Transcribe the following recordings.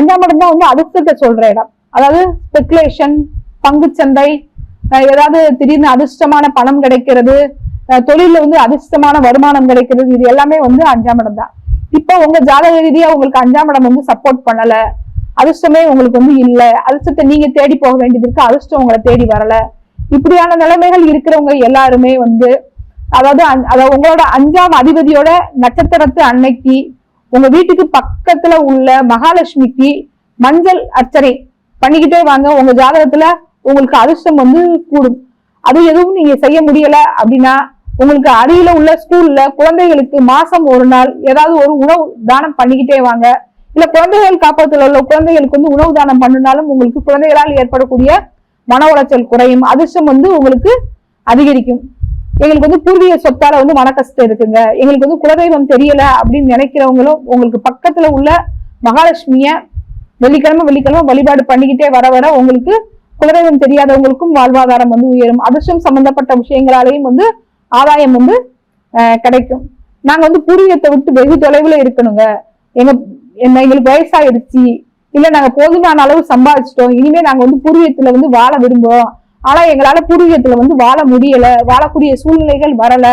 அஞ்சாம் இடம் தான் வந்து அதிர்ஷ்டத்தை சொல்ற இடம். அதாவது ஸ்பெகுலேஷன் பங்குச்சந்தை ஏதாவது திடீர்னு அதிர்ஷ்டமான பணம் கிடைக்கிறது தொழில வந்து அதிர்ஷ்டமான வருமானம் கிடைக்கிறது இது எல்லாமே வந்து அஞ்சாம் இடம் தான். இப்போ உங்க ஜாதக ரீதியா உங்களுக்கு அஞ்சாம் இடம் வந்து சப்போர்ட் பண்ணல. அதிர்ஷ்டமே உங்களுக்கு வந்து இல்ல. அதிர்ஷ்டத்தை நீங்க தேடி போக வேண்டியது இருக்கு. அதிர்ஷ்டம் உங்களை தேடி வரல. இப்படியான நிலைமைகள் இருக்கிறவங்க எல்லாருமே வந்து அதாவது அதாவது உங்களோட அஞ்சாம் அதிபதியோட நட்சத்திரத்து அன்னைக்கு உங்க வீட்டுக்கு பக்கத்துல உள்ள மகாலட்சுமிக்கு மஞ்சள் அர்ச்சனை பண்ணிக்கிட்டே வாங்க. உங்க ஜாதகத்துல உங்களுக்கு அதிர்ஷ்டம் வந்து கூடும். அது எதுவும் நீங்க செய்ய முடியல அப்படின்னா உங்களுக்கு அருகில உள்ள ஸ்கூல்ல குழந்தைகளுக்கு மாசம் ஒரு நாள் ஏதாவது ஒரு உணவு தானம் பண்ணிக்கிட்டே வாங்க. இல்ல குழந்தைகள் காப்பகத்துல உள்ள குழந்தைகளுக்கு வந்து உணவு தானம் பண்ணினாலும் உங்களுக்கு குழந்தைகளால் ஏற்படக்கூடிய மன உளைச்சல் குறையும். அதிர்ஷ்டம் வந்து உங்களுக்கு அதிகரிக்கும். எங்களுக்கு வந்து பூர்வீக சொத்தால வந்து மன கஷ்டம் இருக்குங்க. எங்களுக்கு வந்து குலதெய்வம் தெரியல அப்படின்னு நினைக்கிறவங்களும் உங்களுக்கு பக்கத்துல உள்ள மகாலட்சுமிய வெள்ளிக்கிழமை வெள்ளிக்கிழமை வழிபாடு பண்ணிக்கிட்டே வர வர உங்களுக்கு குலதெய்வம் தெரியாதவங்களுக்கும் வாழ்வாதாரம் வந்து உயரும். அதிர்ஷ்டம் சம்பந்தப்பட்ட விஷயங்களாலேயும் வந்து ஆதாயம் வந்து கிடைக்கும். நாங்க வந்து பூர்வீகத்தை விட்டு வெகு தொலைவுல இருக்கணுங்க. எங்க என்ன எங்களுக்கு வயசாயிடுச்சு. இல்ல நாங்க போதுமான அளவு சம்பாதிச்சிட்டோம். இனிமே நாங்க வந்து பூர்வீகத்துல வந்து வாழ விரும்புறோம். ஆனா எங்களால பூர்வீகத்துல வந்து வாழ முடியல வாழக்கூடிய சூழ்நிலைகள் வரல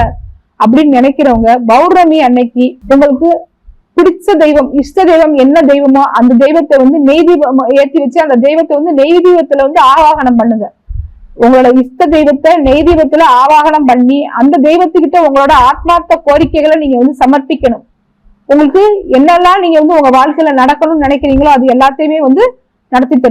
அப்படின்னு நினைக்கிறவங்க பௌர்ணமி அன்னைக்கு உங்களுக்கு பிடிச்ச தெய்வம் இஷ்ட தெய்வம் என்ன தெய்வமோ அந்த தெய்வத்தை வந்து நெய் தீபம் ஏத்தி வச்சு அந்த தெய்வத்தை வந்து நெய் தீபத்துல வந்து ஆவாகனம் பண்ணுங்க. உங்களோட இஷ்ட தெய்வத்தை நெய் தீபத்துல ஆவாகனம் பண்ணி அந்த தெய்வத்துக்கிட்ட உங்களோட ஆத்மார்த்த கோரிக்கைகளை நீங்க வந்து சமர்ப்பிக்கணும். உங்களுக்கு என்னெல்லாம் நீங்க வந்து உங்க வாழ்க்கையில நடக்கணும்னு நினைக்கிறீங்களோ அது எல்லாத்தையுமே வந்து நடத்தி தரும்